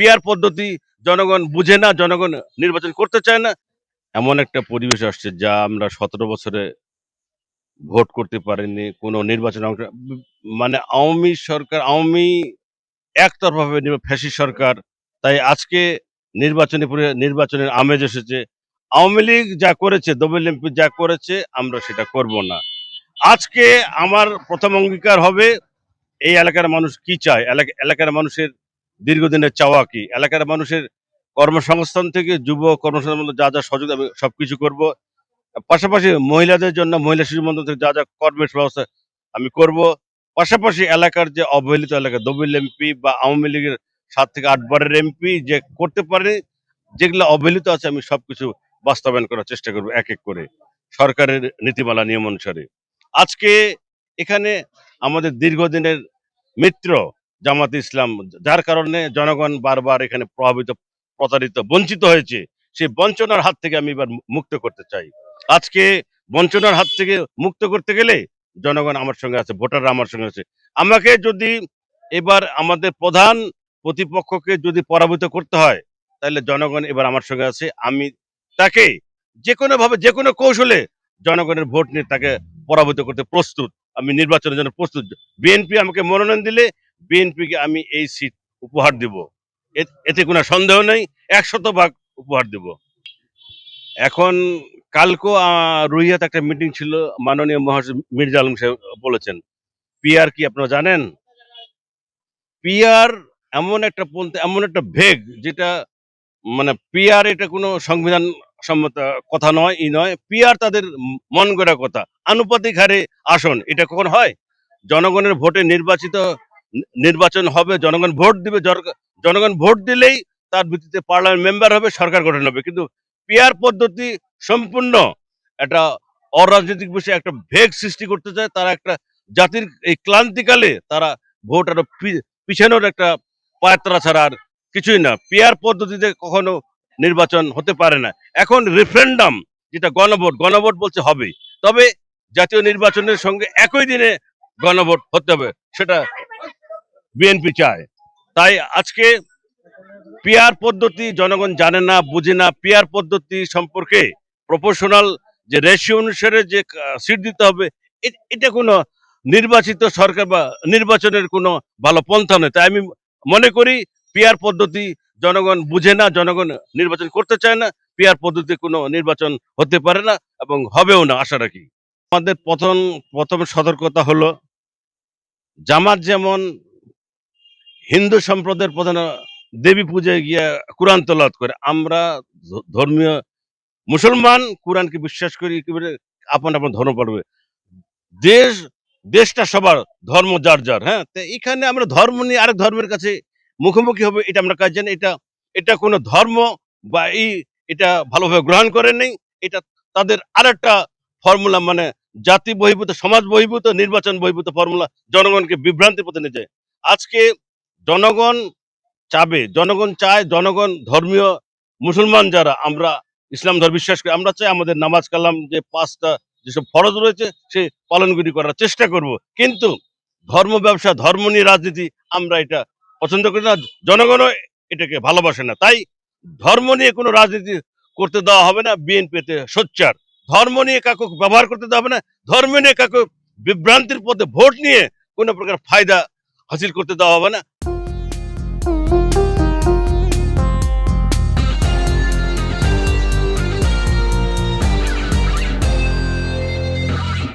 Peer পদ্ধতি জনগণ বুঝে না, জনগণ নির্বাচন করতে চায় না, এমন একটা পরিবেশ আসছে যা আমরা সতেরো বছরে ভোট করতে পারিনি, কোনো নির্বাচন অংশ মানে আওয়ামী সরকার, আওয়ামী একতরফাভাবে ফ্যাসি সরকার, তাই আজকে নির্বাচনী নির্বাচনের আমেজ এসেছে, আওয়ামী লীগ যা করেছে দবিল এমপি যা করেছে, আমরা সেটা করব না। আজকে আমার প্রথম অঙ্গীকার হবে, এই এলাকার মানুষ কি চায়? এলাকা- এলাকার মানুষের দীর্ঘদিনের চাওয়া কি? এলাকার মানুষের কর্মসংস্থান থেকে যুব কর্মসংস্থান যা যা সহযোগ আমি সবকিছু করব। পাশাপাশি মহিলাদের জন্য, মহিলা শিশু মন্ত্রণ থেকে যা যা কর্মের ব্যবস্থা আমি করব। পাশাপাশি এলাকার যে অবহেলিত এলাকা, দবিল এমপি বা আওয়ামী লীগের সাত থেকে আট বারের এমপি যে করতে পারে যেগুলো অবহেলিত আছে, আমি সবকিছু বাস্তবায়ন করার চেষ্টা করব এক এক করে। সরকারের নীতিমালা, নিয়ম অনুসারে। আজকে এখানে আমাদের দীর্ঘদিনের মিত্র জামাত ইসলাম, যার কারণে জনগণ বারবার এখানে প্রভাবিত, প্রতারিত, বঞ্চিত হয়েছে। সেই বঞ্চনার হাত থেকে আমি এবার মুক্ত করতে চাই। আজকে বঞ্চনার হাত থেকে মুক্ত করতে গেলে জনগণ আমার সঙ্গে আছে, ভোটাররা আমার সঙ্গে আছে। আমাকে যদি এবার আমাদের প্রধান প্রতিপক্ষকে যদি পরাভূত করতে হয়, তাহলে জনগণ এবার আমার সঙ্গে আছে। আমি তাকে যে কোনো ভাবে যে কোনো কৌশলে জনগণের ভোট নিয়ে তাকে পরাভূত করতে প্রস্তুত। আমি নির্বাচনের জন্য প্রস্তুত। বিএনপি আমাকে মনোনয়ন দিলে বিএনপিকে আমি এই সিট উপহার দেব। এতে কোনো সন্দেহ নেই একশত ভাগ উপহার দেব। এখন কালকেও আহ, রুইয়াতে একটা মিটিং ছিল মাননীয় মহাসচিব মির্জা আলম সাহেব বলেছেন। পিআর কি আপনারা জানেন? পিআর এমন একটা পন্থা এমন একটা ভেগ যেটা মানে পিআর এটা কোনো সংবিধান সম্মত কথা নয় ই নয়। পিআর তাদের মন গড়া কথা। আনুপাতিক হারে আসন এটা কখন হয়? জনগণের ভোটে নির্বাচিত নির্বাচন হবে, জনগণ ভোট দিবে জনগ- জনগণ ভোট দিলেই তার ভিত্তিতে পার্লামেন্ট মেম্বার হবে, সরকার গঠন হবে। কিন্তু পিআর পদ্ধতি সম্পূর্ণ একটা অরাজনৈতিক বিষয়ে একটা ভেগ সৃষ্টি করতে চায়, তারা একটা জাতির এই ক্লান্তিকালে তারা ভোট আরও পিছানোর একটা পায়াত্রা ছাড়া আর কিছুই না। পিআর পদ্ধতিতে কখনো নির্বাচন হতে পারে না। এখন রেফারেন্ডাম, যেটা গণভোট গণভোট বলছে হবে তবে জাতীয় নির্বাচনের সঙ্গে একই দিনে গণভোট হতে হবে, সেটা বিএনপি চায়। তাই আজকে পিআর পদ্ধতি জনগণ জানে না, বুঝে না। পিআর পদ্ধতি সম্পর্কে প্রপোর্শনাল যে রেশিও অনুসারে যে সিট দিতে হবে এটা কোনো নির্বাচিত সরকার বা নির্বাচনের কোনো ভালো পন্থা নয়। তাই আমি মনে করি পিআর পদ্ধতি জনগণ বুঝে না, জনগণ নির্বাচন করতে চায় না, পিআর পদ্ধতি কোনো নির্বাচন হতে পারে না এবং হবেও না, আশা রাখি। আমাদের প্রথম প্রথম সতর্কতা হলো, জামাত যেমন হিন্দু সম্প্রদায়ের প্রধান দেবী পূজায় গিয়া কোরআন তলাত করে। আমরা ধর্মীয় মুসলমান কোরআনকে বিশ্বাস করি, একেবারে আপন আপন ধর্ম পালবে দেশ, দেশটা সবার ধর্ম যার যার হ্যাঁ? তো এখানে আমরা ধর্ম নিয়ে আরেক ধর্মের কাছে মুখোমুখি হবে, এটা আমরা কাজ জানি। এটা এটা কোনো ধর্ম বা এই, এটা ভালোভাবে গ্রহণ করে নেই। এটা তাদের আরেকটা ফর্মুলা মানে জাতি বহির্ভূত, সমাজ বহির্ভূত, নির্বাচন বহির্ভূত ফর্মুলা, জনগণকে বিভ্রান্তির পথে নিয়ে যায়। আজকে জনগণ চাবে, জনগণ চায়, জনগণ ধর্মীয় মুসলমান যারা, আমরা ইসলাম ধর্ম বিশ্বাস করি, আমরা চাই আমাদের নামাজ কালাম যে পাঁচটা যেসব ফরজ রয়েছে, সে পালনগুলি করার চেষ্টা করব। কিন্তু ধর্ম ব্যবসা, ধর্ম নিয়ে রাজনীতি আমরা এটা পছন্দ করি না, জনগণও এটাকে ভালোবাসে না। তাই ধর্ম নিয়ে কোনো রাজনীতি করতে দেওয়া হবে না, বিএনপিতে সোচ্চার। ধর্ম নিয়ে কাকু ব্যবহার করতে দেওয়া হবে না, ধর্ম নিয়ে কাকু বিভ্রান্তির পথে ভোট নিয়ে কোনো প্রকার ফায়দা হাসিল করতে দেওয়া হবে না।